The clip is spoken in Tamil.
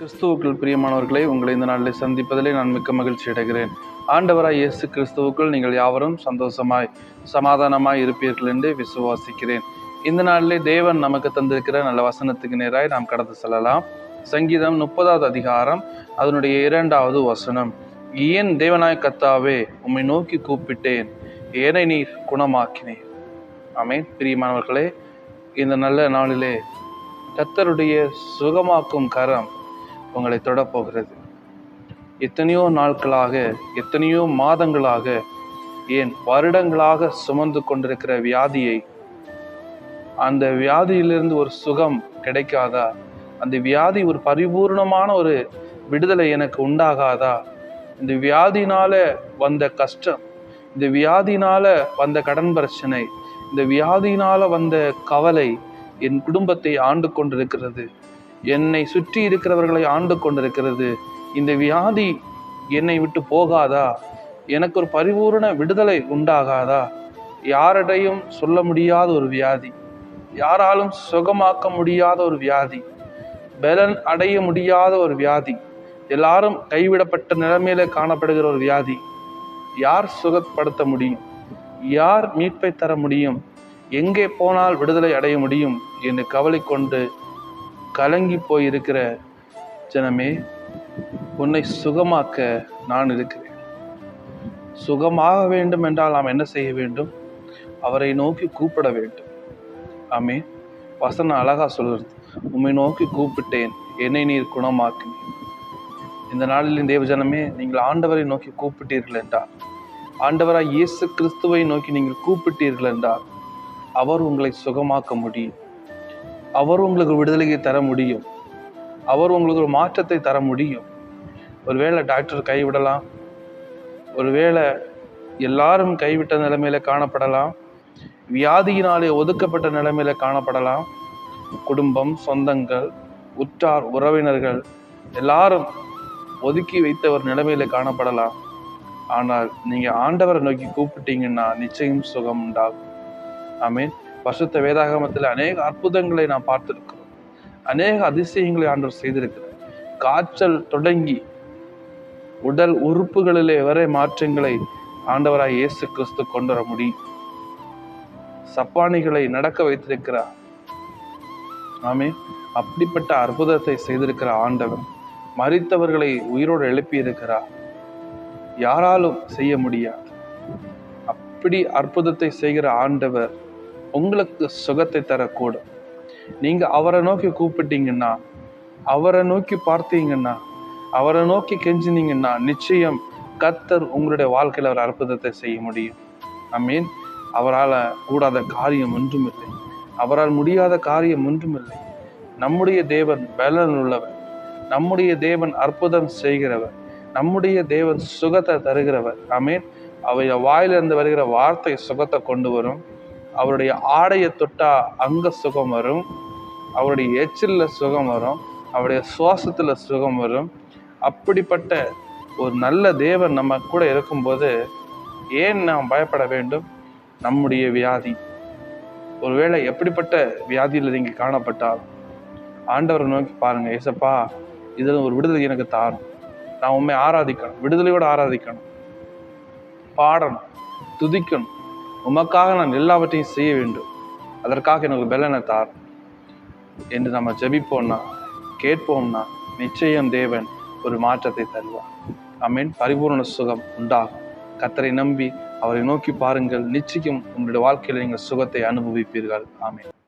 கிறிஸ்துவுக்குள் பிரியமானவர்களை உங்களை இந்த நாளில் சந்திப்பதிலே நான் மிக்க மகிழ்ச்சி அடைகிறேன். ஆண்டவராய் இயேசு கிறிஸ்துவுக்குள் நீங்கள் யாவரும் சந்தோஷமாய் சமாதானமாய் இருப்பீர்கள் என்று விசுவாசிக்கிறேன். இந்த நாளிலே தேவன் நமக்கு தந்திருக்கிற நல்ல வசனத்துக்கு நேராய் நாம் கடந்து செல்லலாம். சங்கீதம் முப்பதாவது அதிகாரம் அதனுடைய இரண்டாவது வசனம். ஏன் தேவனாய் கத்தாவே உம்மை நோக்கி கூப்பிட்டேன். ஏனை நீர் குணமாக்கினேன் ஆமென். பிரியமானவர்களே இந்த நல்ல நாளிலே கத்தருடைய சுகமாக்கும் கரம் உங்களை தொடப்போகிறது. எத்தனையோ நாட்களாக எத்தனையோ மாதங்களாக ஏன் வருடங்களாக சுமந்து கொண்டிருக்கிற வியாதியை அந்த வியாதியிலிருந்து ஒரு சுகம் கிடைக்காதா? அந்த வியாதி ஒரு பரிபூர்ணமான ஒரு விடுதலை எனக்கு உண்டாகாதா? இந்த வியாதினால வந்த கஷ்டம் இந்த வியாதினால வந்த கடன் பிரச்சனை இந்த வியாதினால வந்த கவலை என் குடும்பத்தை ஆண்டு கொண்டிருக்கிறது. என்னை சுற்றி இருக்கிறவர்களை ஆண்டு கொண்டிருக்கிறது. இந்த வியாதி என்னை விட்டு போகாதா? எனக்கு ஒரு பரிபூரண விடுதலை உண்டாகாதா? யாரிடையும் சொல்ல முடியாத ஒரு வியாதி. யாராலும் சுகமாக்க முடியாத ஒரு வியாதி. பலன் அடைய முடியாத ஒரு வியாதி. எல்லாரும் கைவிடப்பட்ட நிலைமையில காணப்படுகிற ஒரு வியாதி. யார் சுகப்படுத்த முடியும்? யார் மீட்பை தர முடியும்? எங்கே போனால் விடுதலை அடைய முடியும்? என்று கவலை கொண்டு கலங்கி போயிருக்கிற ஜனமே உன்னை சுகமாக்க நான் இருக்கிறேன். சுகமாக வேண்டும் என்றால் நாம் என்ன செய்ய வேண்டும்? அவரை நோக்கி கூப்பிட வேண்டும். ஆமே வசனம் அழகா சொல்லுறது உம்மை நோக்கி கூப்பிட்டேன் என்னை நீர் குணமாக்கினேன் இந்த நாளில் தேவஜனமே நீங்கள் ஆண்டவரை நோக்கி கூப்பிட்டீர்கள் என்றால் ஆண்டவராய் இயேசு கிறிஸ்துவை நோக்கி நீங்கள் கூப்பிட்டீர்கள் என்றால் அவர் உங்களை சுகமாக்க முடியும். அவர் உங்களுக்கு விடுதலையை தர முடியும். அவர் உங்களுக்கு ஒரு மாற்றத்தை தர முடியும். ஒருவேளை டாக்டர் கைவிடலாம். ஒருவேளை எல்லாரும் கைவிட்ட நிலைமையில காணப்படலாம். வியாதியினாலே ஒதுக்கப்பட்ட நிலைமையில காணப்படலாம். குடும்பம் சொந்தங்கள் உற்றார் உறவினர்கள் எல்லாரும் ஒதுக்கி வைத்த ஒரு நிலைமையில காணப்படலாம். ஆனால் நீங்கள் ஆண்டவரை நோக்கி கூப்பிட்டீங்கன்னா நிச்சயம் சுகம் உண்டாகும். ஐ மீன் பசுத்த வேதாகமத்தில் அநேக அற்புதங்களை நாம் பார்த்திருக்கிறோம். அநேக அதிசயங்களை ஆண்டவர் செய்திருக்கிறார். காய்ச்சல் தொடங்கி உடல் உறுப்புகளிலே வரை மாற்றங்களை ஆண்டவராய் இயேசு கிறிஸ்து கொண்டு வர முடியும். சப்பானிகளை நடக்க வைத்திருக்கிறார். ஆமே. அப்படிப்பட்ட அற்புதத்தை செய்திருக்கிற ஆண்டவர் மறித்தவர்களை உயிரோடு எழுப்பி இருக்கிறார் யாராலும் செய்ய முடியாது. அப்படி அற்புதத்தை செய்கிற ஆண்டவர் உங்களுக்கு சுகத்தை தரக்கூடும். நீங்கள் அவரை நோக்கி கூப்பிட்டீங்கன்னா அவரை நோக்கி பார்த்தீங்கன்னா அவரை நோக்கி கெஞ்சினீங்கன்னா நிச்சயம் கத்தர் உங்களுடைய வாழ்க்கையில் ஒரு அற்புதத்தை செய்ய முடியும். ஐ மீன் அவரால் கூடாத காரியம் ஒன்றும் இல்லை. அவரால் முடியாத காரியம் ஒன்றும் இல்லை. நம்முடைய தேவன் பலன் உள்ளவர். நம்முடைய தேவன் அற்புதம் செய்கிறவர். நம்முடைய தேவன் சுகத்தை தருகிறவர். ஆமீன் அவைய வாயிலிருந்து வருகிற வார்த்தை சுகத்தை கொண்டு வரும். அவருடைய ஆடையை தொட்டா அங்க சுகம் வரும். அவருடைய எச்சில்ல சுகம் வரும். அவருடைய சுவாசத்துல சுகம் வரும். அப்படிப்பட்ட ஒரு நல்ல தேவன் நம்ம கூட இருக்கும்போது ஏன் நாம் பயப்பட வேண்டும்? நம்முடைய வியாதி. ஒருவேளை எப்படிப்பட்ட வியாதியில் நீங்கள் காணப்பட்டால்? ஆண்டவரை நோக்கி பாருங்கள் ஏசப்பா இதில் ஒரு விடுதலை எனக்கு தாரும். நான் உண்மை ஆராதிக்கணும் விடுதலையோடு ஆராதிக்கணும். பாடணும் துதிக்கணும். உமக்காக நான் எல்லாவற்றையும் செய்ய வேண்டும். அதற்காக எனக்கு பலனை தார். என்று நம்ம ஜெபிப்போம்னா கேட்போம்னா நிச்சயம் தேவன் ஒரு மாற்றத்தை தருவார். அமீன் பரிபூர்ண சுகம் உண்டாகும். கத்தரை நம்பி அவரை நோக்கி பாருங்கள். நிச்சயம் உங்களுடைய வாழ்க்கையில் நீங்கள் சுகத்தை அனுபவிப்பீர்கள். ஆமீன்.